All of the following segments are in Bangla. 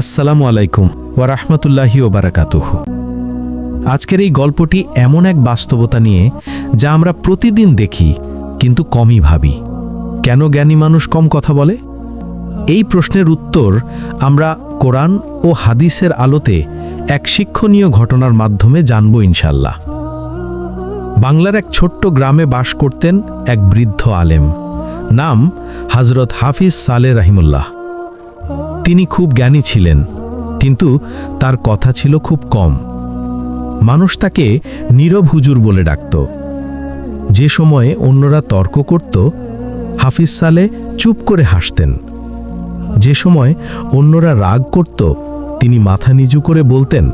আসসালামু আলাইকুম ওয়া রাহমাতুল্লাহি ও বারাকাতুহ। আজকের এই গল্পটি এমন এক বাস্তবতা নিয়ে যা আমরা প্রতিদিন দেখি, কিন্তু কমই ভাবি। কেন জ্ঞানী মানুষ কম কথা বলে? এই প্রশ্নের উত্তর আমরা কোরআন ও হাদিসের আলোতে এক শিক্ষণীয় ঘটনার মাধ্যমে জানব ইনশাল্লাহ বাংলার এক ছোট্ট গ্রামে বাস করতেন এক বৃদ্ধ আলেম। নাম হজরত হাফিজ সালে রাহিমুল্লাহ। তিনি খুব জ্ঞানী ছিলেন, কিন্তু তার কথা ছিল খুব কম। মানুষ তাকে নীরব হুজুর বলে ডাকত। যে সময়ে অন্যরা তর্ক করত, হাফিজ সালে চুপ করে হাসতেন। যে সময় অন্যরা রাগ করত, তিনি মাথা নিচু করে বলতেন,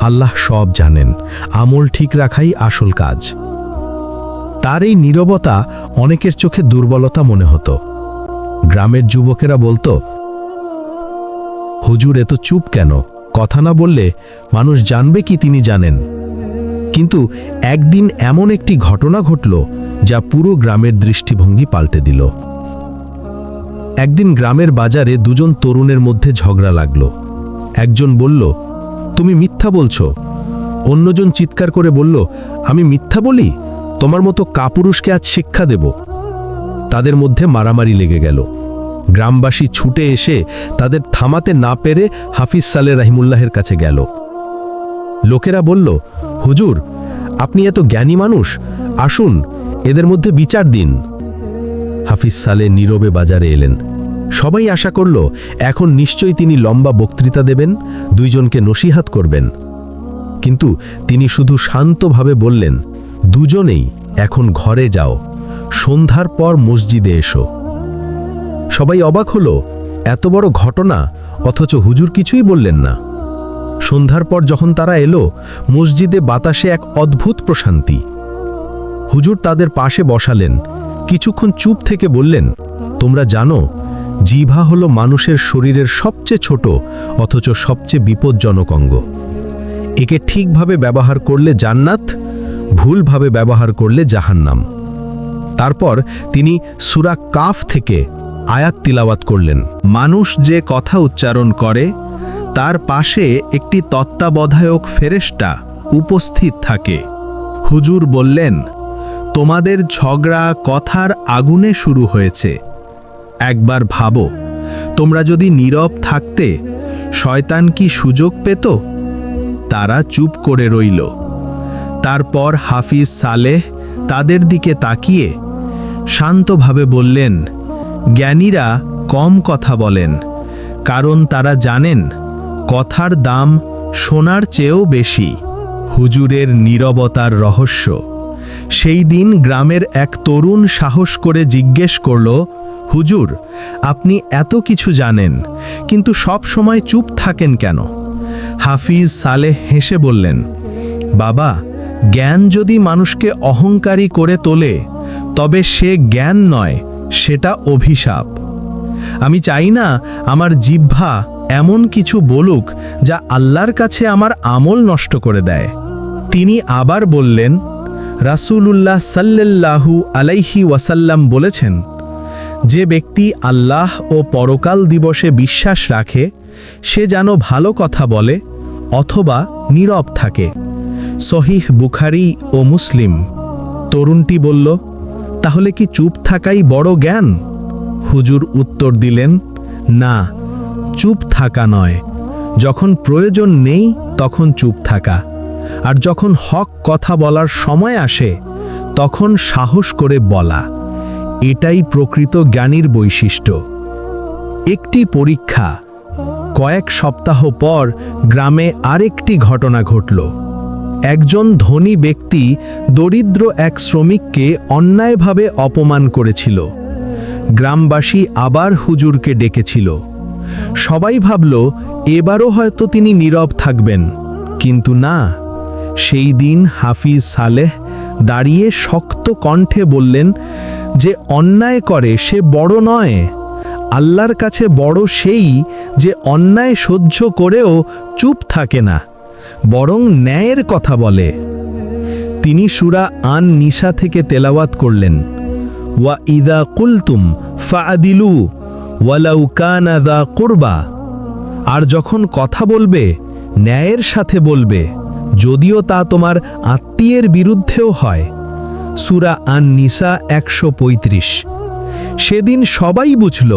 আল্লাহ সব জানেন, আমল ঠিক রাখাই আসল কাজ। তার এই নীরবতা অনেকের চোখে দুর্বলতা মনে হতো। গ্রামের যুবকেরা বলতো হুজুর এত চুপ কেন? কথা না বললে মানুষ জানবে কি তিনি জানেন। কিন্তু একদিন এমন একটি ঘটনা ঘটল যা পুরো গ্রামের দৃষ্টিভঙ্গি পাল্টে দিল। একদিন গ্রামের বাজারে দুজন তরুণের মধ্যে ঝগড়া লাগল। একজন বলল, তুমি মিথ্যা বলছো। অন্যজন চিৎকার করে বলল, আমি মিথ্যা বলি? তোমার মতো কাপুরুষকে আজ শিক্ষা দেব। তাদের মধ্যে মারামারি লেগে গেল। গ্রামবাসী ছুটে এসে তাদের থামাতে না পেরে হাফিজ সালে রাহিমুল্লাহের কাছে গেল। লোকেরা বলল, হুজুর, আপনি এত জ্ঞানী মানুষ, আসুন, এদের মধ্যে বিচার দিন। হাফিজ সালে নীরবে বাজারে এলেন। সবাই আশা করল, এখন নিশ্চয়ই তিনি লম্বা বক্তৃতা দেবেন, দুইজনকে নসিহাত করবেন। কিন্তু তিনি শুধু শান্তভাবে বললেন, দুজনেই, এখন ঘরে যাও, সন্ধ্যার পর মসজিদে এসো। সবাই অবাক হলো, এত বড় ঘটনা, অথচ হুজুর কিছুই বললেন না। সন্ধ্যার পর যখন তারা এলো, মসজিদে বাতাসে এক অদ্ভুত প্রশান্তি। হুজুর তাদের পাশে বসালেন, কিছুক্ষণ চুপ থেকে বললেন, তোমরা জানো জিভা হলো মানুষের শরীরের সবচেয়ে ছোট, অথচ সবচেয়ে বিপজ্জনক অঙ্গ। একে ঠিকভাবে ব্যবহার করলে জান্নাত, ভুলভাবে ব্যবহার করলে জাহান্নাম। তারপর তিনি সুরা কাফ থেকে আয়াত তিলাওয়াত করলেন। মানুষ যে কথা উচ্চারণ করে, তার পাশে একটি তত্ত্বাবধায়ক ফেরেশতা উপস্থিত থাকে। হুজুর বললেন, তোমাদের ঝগড়া কথার আগুনে শুরু হয়েছে। একবার ভাবো, তোমরা যদি নীরব থাকতে, শয়তান কি সুযোগ পেত? তারা চুপ করে রইল। তারপর হাফিজ সালেহ তাদের দিকে তাকিয়ে শান্তভাবে বললেন জ্ঞানীরা কম কথা বলেন, কারণ তারা জানেন, কথার দাম সোনার চেয়েও বেশি, হুজুরের নীরবতার রহস্য। সেই দিন গ্রামের এক তরুণ সাহস করে জিজ্ঞেস করল, হুজুর, আপনি এত কিছু জানেন, কিন্তু সব সময় চুপ থাকেন কেন? হাফিজ সালেহ হেসে বললেন, বাবা, জ্ঞান যদি মানুষকে অহংকারী করে তোলে, তবে সে জ্ঞান নয় সেটা অভিশাপ। আমি চাই না আমার জিহ্বা এমন কিছু বলুক যা আল্লাহর কাছে আমার আমল নষ্ট করে দেয়। তিনি আবার বললেন, রাসূলুল্লাহ সাল্লাল্লাহু আলাইহি ওয়াসাল্লাম বলেছেন, যে ব্যক্তি আল্লাহ ও পরকাল দিবসে বিশ্বাস রাখে, সে যেন ভালো কথা বলে অথবা নীরব থাকে। সহিহ বুখারি ও মুসলিম। তরুণটি বলল তাহলে কি চুপ থাকাই বড় জ্ঞান? হুজুর উত্তর দিলেন, না, চুপ থাকা নয়। যখন প্রয়োজন নেই, তখন চুপ থাকা। আর যখন হক কথা বলার সময় আসে, তখন সাহস করে বলা। এটাই প্রকৃত জ্ঞানীর বৈশিষ্ট্য। একটি পরীক্ষা। কয়েক সপ্তাহ পর গ্রামে আরেকটি ঘটনা ঘটল। একজন ধনী ব্যক্তি দরিদ্র এক শ্রমিককে অন্যায়ভাবে অপমান করেছিল। গ্রামবাসী আবার হুজুরকে ডেকেছিল। সবাই ভাবল, এবারও হয়তো তিনি নীরব থাকবেন। কিন্তু না, সেই দিন হাফিজ সালেহ দাঁড়িয়ে শক্ত কণ্ঠে বললেন, যে অন্যায় করে সে বড় নয়। আল্লাহর কাছে বড় সেই যে অন্যায় সহ্য করেও চুপ থাকে না। বরং ন্যায়ের কথা বলে। তিনি সুরা আন নিশা থেকে তেলাওয়াত করলেন। ওয়া ইদা কুলতুম ফাআদিলু ওয়ালাউ কানা দা কুরবা। আর যখন কথা বলবে, ন্যায়ের সাথে বলবে, যদিও তা তোমার আত্মীয়ের বিরুদ্ধেও হয়। সুরা আন নিসা একশো পঁয়ত্রিশ। সেদিন সবাই বুঝল,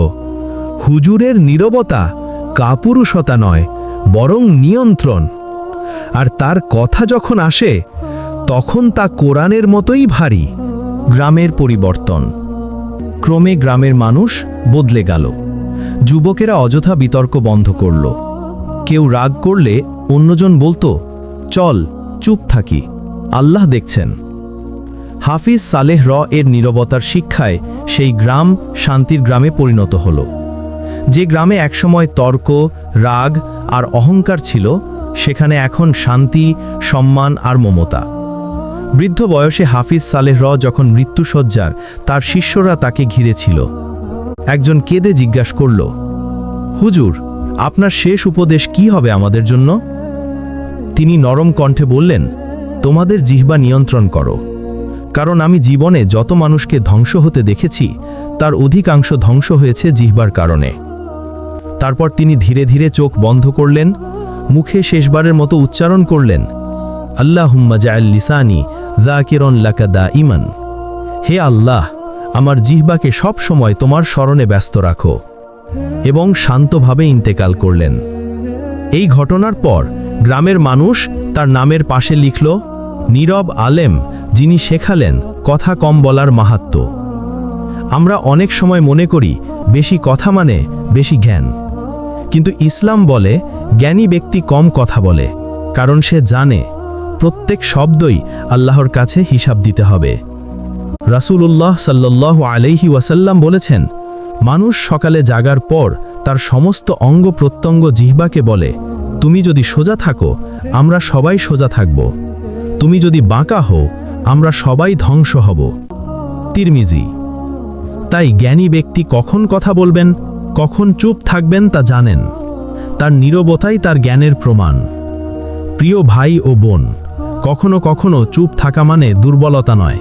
হুজুরের নীরবতা কাপুরুষতা নয়, বরং নিয়ন্ত্রণ। আর তার কথা যখন আসে, তখন তা কোরআনের মতোই ভারী, গ্রামের পরিবর্তন। ক্রমে গ্রামের মানুষ বদলে গেল। যুবকেরা অযথা বিতর্ক বন্ধ করল। কেউ রাগ করলে অন্যজন বলতো, চল, চুপ থাকি। আল্লাহ দেখছেন। হাফিজ সালেহ র এর নীরবতার শিক্ষায় সেই গ্রাম শান্তির গ্রামে পরিণত হল। যে গ্রামে একসময় তর্ক, রাগ আর অহংকার ছিল সেখানে এখন শান্তি, সম্মান আর মমতা। বৃদ্ধ বয়সে হাফিজ সালেহ র যখন মৃত্যুসজ্জার তার শিষ্যরা তাকে ঘিরেছিল। একজন কেঁদে জিজ্ঞাসা করল, হুজুর, আপনার শেষ উপদেশ কি হবে আমাদের জন্য? তিনি নরম কণ্ঠে বললেন, তোমাদের জিহ্বা নিয়ন্ত্রণ করো। কারণ আমি জীবনে যত মানুষকে ধ্বংস হতে দেখেছি, তার অধিকাংশ ধ্বংস হয়েছে জিহ্বার কারণে। তারপর তিনি ধীরে ধীরে চোখ বন্ধ করলেন মুখে শেষবারের মতো উচ্চারণ করলেন আল্লাহ জাআল লিসানি জাকিরন লাকাদা ইমান হে আল্লাহ, আমার জিহ্বাকে সব সময় তোমার স্মরণে ব্যস্ত রাখো এবং শান্তভাবে ইন্তেকাল করলেন। এই ঘটনার পর গ্রামের মানুষ তার নামের পাশে লিখল, নীরব আলেম যিনি শেখালেন কথা কম বলার মাহাত্ম। আমরা অনেক সময় মনে করি বেশি কথা মানে বেশি জ্ঞান। কিন্তু ইসলাম বলে জ্ঞানী ব্যক্তি কম কথা বলে, কারণ সে জানে প্রত্যেক শব্দই আল্লাহর কাছে হিসাব দিতে হবে। রাসূলুল্লাহ সাল্লাল্লাহু আলাইহি ওয়াসাল্লাম বলেছেন, মানুষ সকালে জাগার পর তার সমস্ত অঙ্গ প্রত্যঙ্গ জিহ্বাকে বলে, তুমি যদি সোজা থাকো, আমরা সবাই সোজা থাকব। তুমি যদি বাঁকা হও, আমরা সবাই ধ্বংস হব। তিরমিজি। তাই জ্ঞানী ব্যক্তি কখন কথা বলবেন, কখন চুপ থাকবেন তা জানেন। তার নীরবতাই তার জ্ঞানের প্রমাণ। প্রিয় ভাই ও বোন, কখনো কখনো চুপ থাকা মানে দুর্বলতা নয়,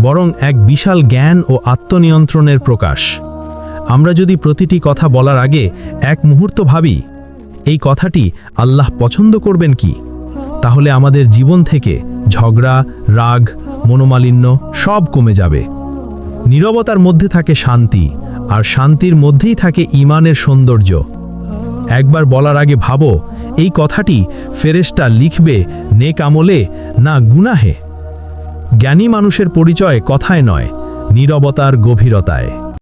বরং এক বিশাল জ্ঞান ও আত্মনিয়ন্ত্রণের প্রকাশ। আমরা যদি প্রতিটি কথা বলার আগে এক মুহূর্ত ভাবি, এই কথাটি আল্লাহ পছন্দ করবেন কি? তাহলে আমাদের জীবন থেকে ঝগড়া, রাগ, মনোমালিন্য সব কমে যাবে। নীরবতার মধ্যে থাকে শান্তি, আর শান্তির মধ্যেই থাকে ইমানের সৌন্দর্য। একবার বলার আগে ভাবো, এই কথাটি ফেরেস্টা লিখবে নে কামলে না গুনাহে? জ্ঞানী মানুষের পরিচয় কথায় নয়, নীরবতার গভীরতায়।